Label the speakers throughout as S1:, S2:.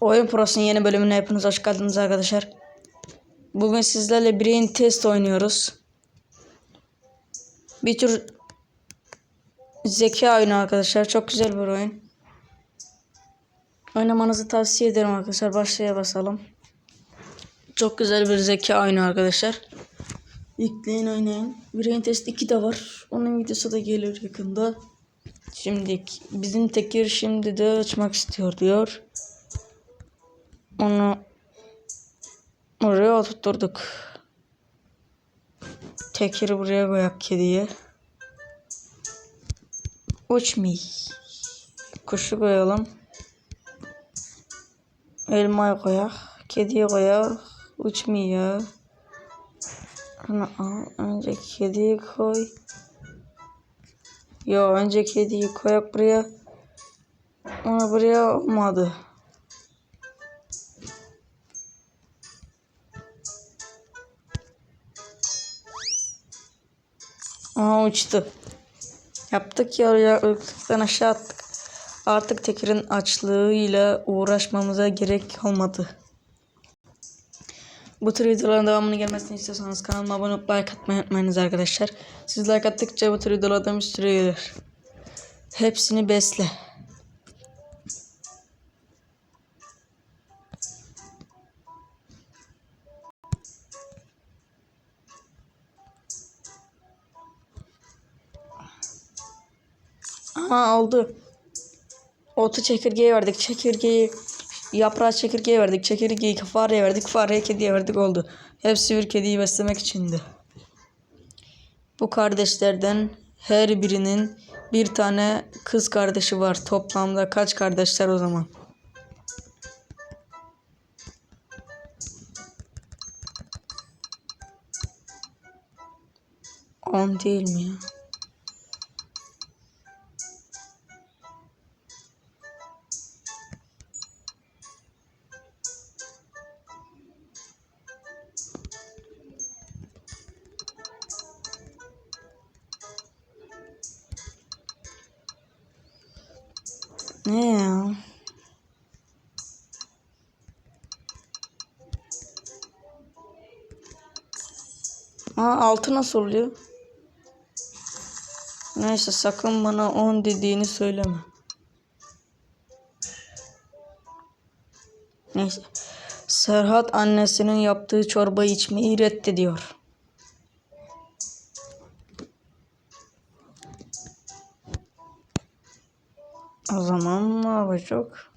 S1: Oyun Pro'sun yeni bölümüne hepiniz hoş geldiniz arkadaşlar. Bugün sizlerle Brain Test oynuyoruz. Bir tür zeka oyunu arkadaşlar. Çok güzel bir oyun. Oynamanızı tavsiye ederim arkadaşlar. Başlaya basalım. Çok güzel bir zeka oyunu arkadaşlar. Yükleyin oynayın. Brain Test 2 de var. Onun videosu da gelir yakında. Şimdi bizim Tekir şimdi de açmak istiyor diyor. Onu oraya oturtturduk. Tekiri buraya koyak kediye. Uçmi. Kuşu koyalım. Elmayı koyak. Kediye koyak. Uçmuyor. Onu al. Önce kediyi koy. Yo önce kediyi koyak buraya. Onu buraya olmadı. Aa uçtu. Yaptık ya yalıktan aşağı attık. Artık Tekir'in açlığıyla uğraşmamıza gerek olmadı. Bu tür videoların devamını gelmesini istiyorsanız kanalıma abone olup like atmayı unutmayınız arkadaşlar. Siz like attıkça bu tür videolardan bir sürü gelir. Hepsini besle. Aa oldu. Otu çekirgeye verdik. Çekirgeyi yaprağı çekirgeye verdik. Çekirgeyi fareye verdik. Fareye kediye verdik oldu. Hepsi bir kediyi beslemek içindi. Bu kardeşlerden her birinin bir tane kız kardeşi var. Toplamda kaç kardeşler o zaman? On değil mi ya? Ne ya? Altı nasıl oluyor? Neyse sakın bana 10 dediğini söyleme. Neyse. Serhat annesinin yaptığı çorbayı içmeyi reddediyor. O zaman ne yapacak?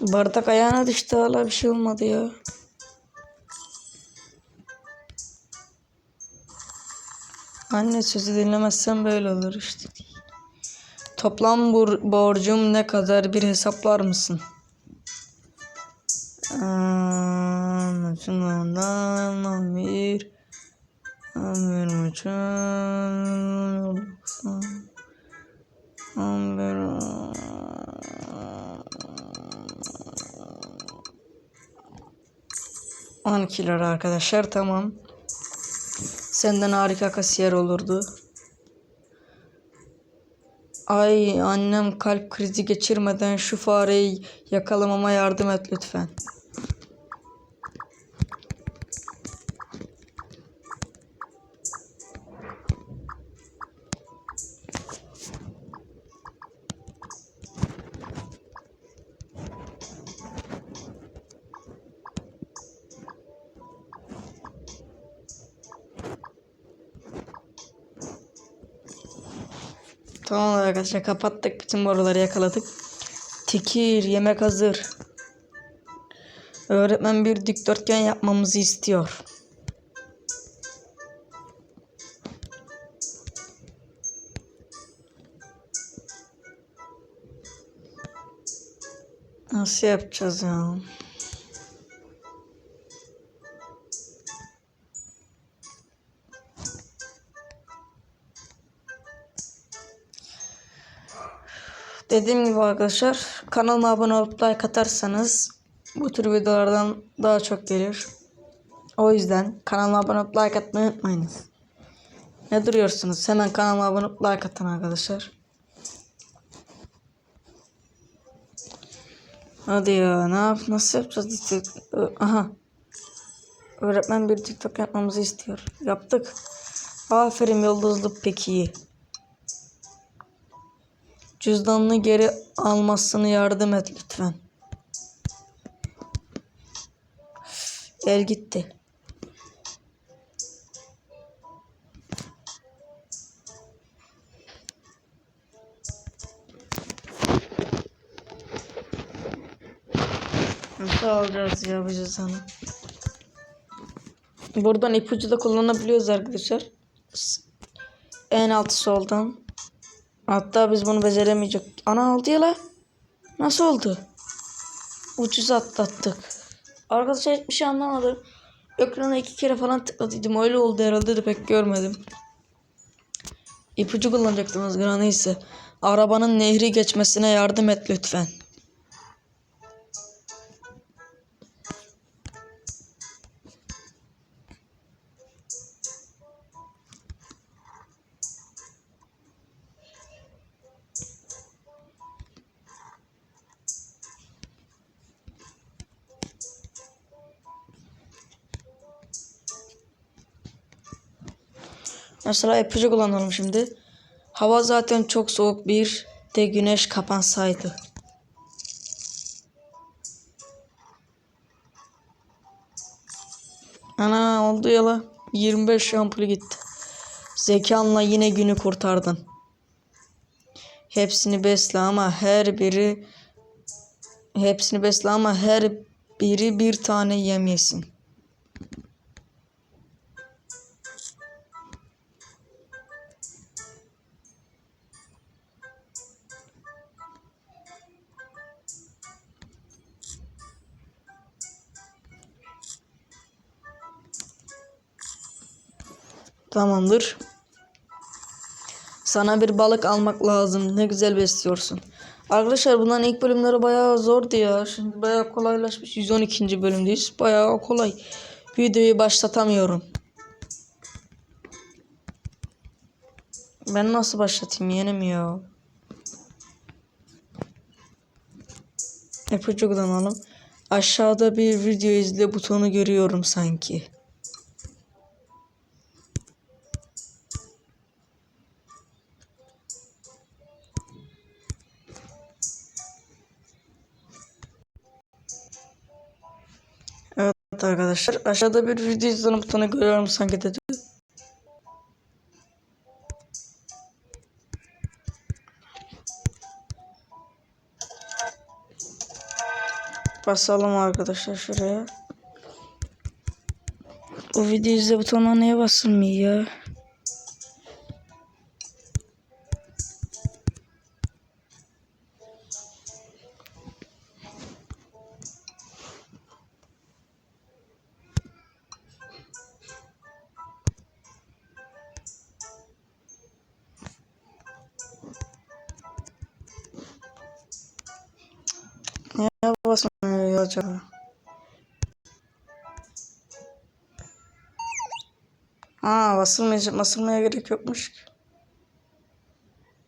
S1: Bardak ayağına düştü hala bir şey olmadı ya. Anne sözü dinlemezsen böyle olur işte. Toplam bor- borcum ne kadar bir hesaplar mısın? Şunlardan 11 11 buçuk 11 12 lira arkadaşlar tamam. Senden harika kasiyer olurdu. Ay annem kalp krizi geçirmeden şu fareyi yakalamama yardım et lütfen. Tamam arkadaşlar kapattık. Bütün boruları yakaladık. Tekir yemek hazır. Öğretmen bir dikdörtgen yapmamızı istiyor. Nasıl yapacağız ya? Dediğim gibi arkadaşlar kanalıma abone olup like atarsanız bu tür videolardan daha çok gelir. O yüzden kanalıma abone olup like atmayı unutmayınız. Ne duruyorsunuz? Hemen kanalıma abone olup like atın arkadaşlar. Hadi ya ne yap nasıl yapacağız? Aha. Öğretmen bir TikTok yapmamızı istiyor. Yaptık. Aferin yıldızlı peki. Cüzdanını geri almasını yardım et lütfen. El gitti. Nasıl alacağız ya bu cüzdanı? Buradan ipucu da kullanabiliyoruz arkadaşlar. En alt soldan. Hatta biz bunu beceremeyecek. Ana oldu ya la. Nasıl oldu? Ucuz atlattık. Arkadaşlar hiçbir şey anlamadım. Ekrana iki kere falan tıkladıydım. Öyle oldu herhalde de pek görmedim. İpucu kullanacaktım ızgara neyse. Arabanın nehri geçmesine yardım et lütfen. Mesela ipucu kullanalım şimdi. Hava zaten çok soğuk bir de güneş kapansaydı. Ana oldu ya la. 25 ampul gitti. Zekanla yine günü kurtardın. Hepsini besle ama her biri hepsini besle ama her biri bir tane yem yesin. Tamamdır. Sana bir balık almak lazım. Ne güzel besliyorsun. Arkadaşlar bunların ilk bölümleri bayağı zordu ya. Şimdi bayağı kolaylaşmış. 112. bölümdeyiz. Bayağı kolay. Videoyu başlatamıyorum. Ben nasıl başlatayım yeğenim ya? İpucu kullanalım. Aşağıda bir video izle butonu görüyorum sanki. Arkadaşlar aşağıda bir video izleme butonu görüyorum sanki dedi. Basalım arkadaşlar şuraya. Bu video izle butonuna niye basılmıyor ya? Acaba? Aa basılmayacak, basılmaya gerek yokmuş.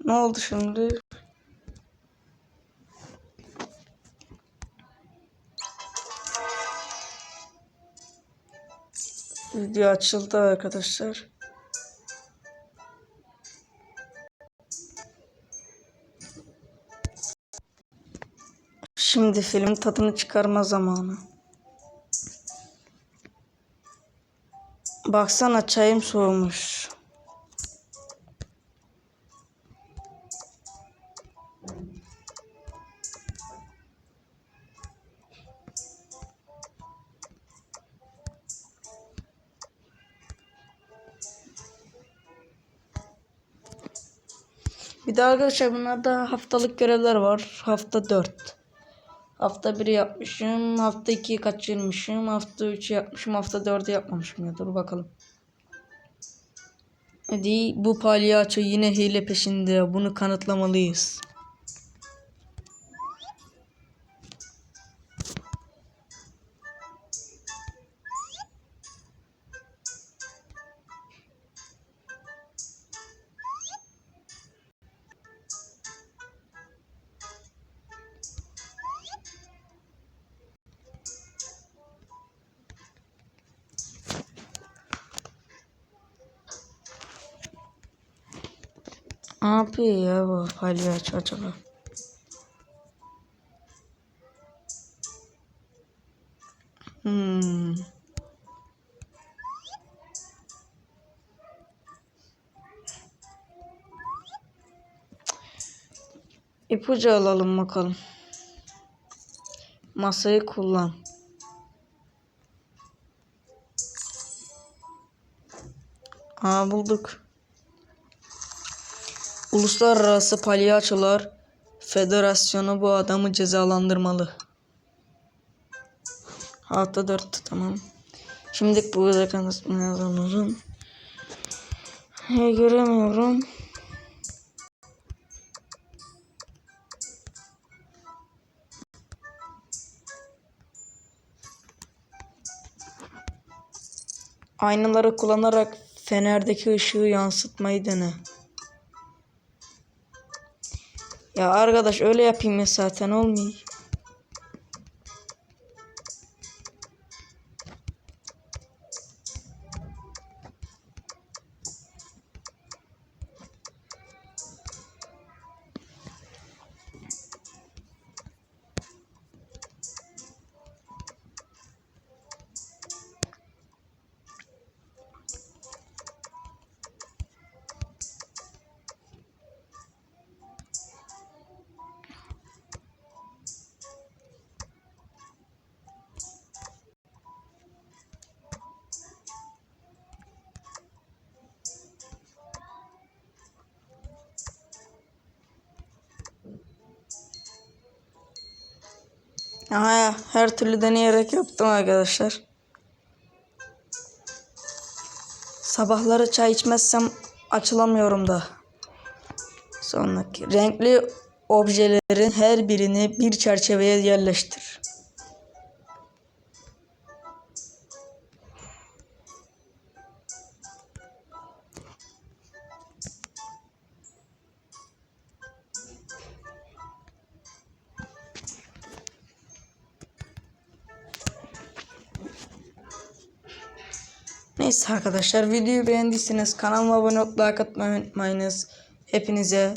S1: Ne oldu şimdi? Video açıldı arkadaşlar. Şimdi film tadını çıkarma zamanı. Baksana çayım soğumuş. Bir de arkadaşlar bunlarda haftalık görevler var. Hafta 4. Hafta 1 yapmışım. Hafta 2'yi kaçırmışım. Hafta 3'ü yapmışım. Hafta 4'ü yapmamışım ya. Dur bakalım. Hadi bu palyaço yine hile peşinde. Bunu kanıtlamalıyız. Ne yapıyor ya bu palyaço acaba? Hmm. İpucu alalım bakalım. Masayı kullan. Aa bulduk. Uluslararası Palyaçolar Federasyonu bu adamı cezalandırmalı. Hafta 4 tamam. Şimdi bu ismini yazalım. Hey, göremiyorum. Aynaları kullanarak fenerdeki ışığı yansıtmayı dene. Ya arkadaş öyle yapayım ya zaten olmuyor. Aha, her türlü deneyerek yaptım arkadaşlar. Sabahları çay içmezsem açılamıyorum da. Sonraki renkli objelerin her birini bir çerçeveye yerleştir. Neyse arkadaşlar videoyu beğendiyseniz kanalıma abone olup like atmayı unutmayınız. Hepinize